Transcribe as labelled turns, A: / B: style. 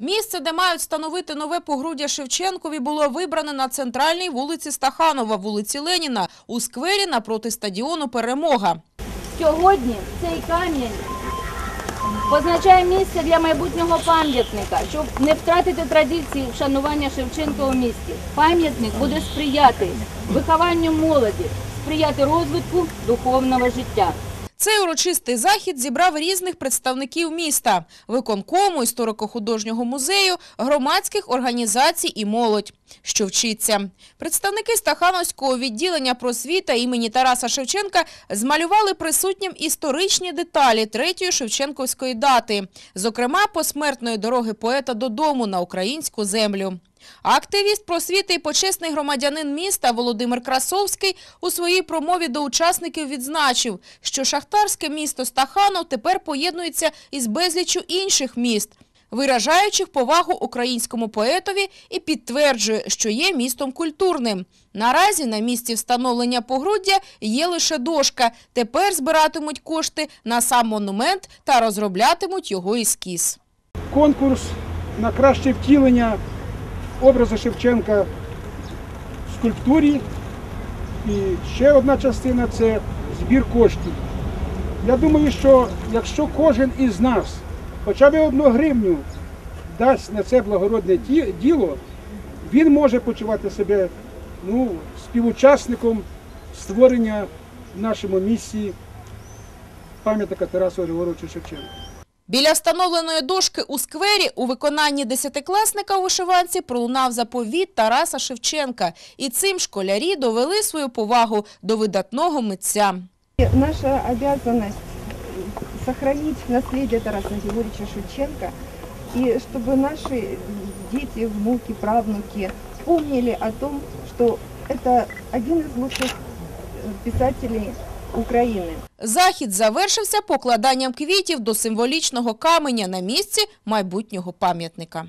A: Місце, де мають встановити нове погруддя Шевченкові, було вибране на центральній вулиці Стаханова, вулиці Леніна, у сквері напроти стадіону «Перемога».
B: Сьогодні цей камінь позначає місце для майбутнього пам'ятника, щоб не втратити традиції вшанування Шевченка у місті. Пам'ятник буде сприяти вихованню молоді, сприяти розвитку духовного життя.
A: Цей урочистий захід зібрав різних представників міста – виконкому, історико-художнього музею, громадських організацій і молодь, що вчиться. Представники Стахановського відділення просвіта імені Тараса Шевченка змалювали присутнім історичні деталі третьої Шевченковської дати, зокрема посмертної дороги поета додому на українську землю. Активіст просвіти і почесний громадянин міста Володимир Красовський у своїй промові до учасників відзначив, що шахтарське місто Стаханов тепер поєднується із безліччю інших міст, виражаючих повагу українському поетові і підтверджує, що є містом культурним. Наразі на місці встановлення погруддя є лише дошка. Тепер збиратимуть кошти на сам монумент та розроблятимуть його ескіз.
C: конкурс на краще втілення образу Шевченка в скульптурі. І ще одна частина це збір коштів. Я думаю, що якщо кожен із нас хоча б одну гривню дасть на це благородне діло, він може почувати себе ну, співучасником створення в нашому місті пам'ятника Тарасу Григоровичу Шевченка.
A: Біля встановленої дошки у сквері у виконанні десятикласника у вишиванці пролунав заповіт Тараса Шевченка. І цим школярі довели свою повагу до видатного митця.
D: Наша обязанность э, сохранить наследие Тараса Григорьевича Шевченко, и чтобы наши дети, внуки, правнуки помнили о том, что это один из лучших э, писателей Украины.
A: Захід завершився покладанням квітів до символічного каменя на місці майбутнього пам'ятника.